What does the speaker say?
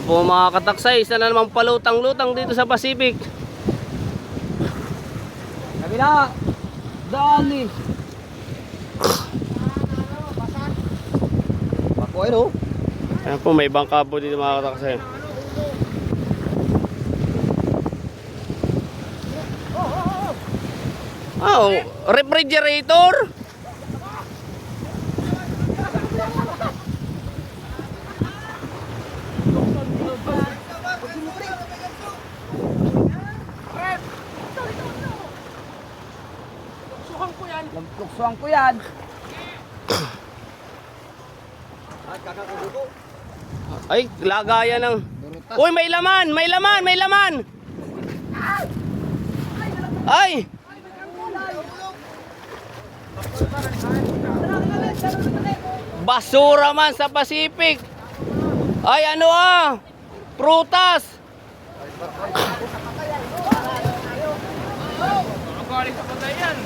Ito po mga kataksay, isa na namang palutang-lutang dito sa Pacific. Kabila! Dali! Bako ay no? Ayan po, may bangka po dito mga kataksay. Oh, refrigerator? Lampuksuan ko yan. Ay, lagayan ng... Uy, may laman! May laman! May laman! Ay! Basura man sa Pacific! Ay, ano ah! Prutas! Yan.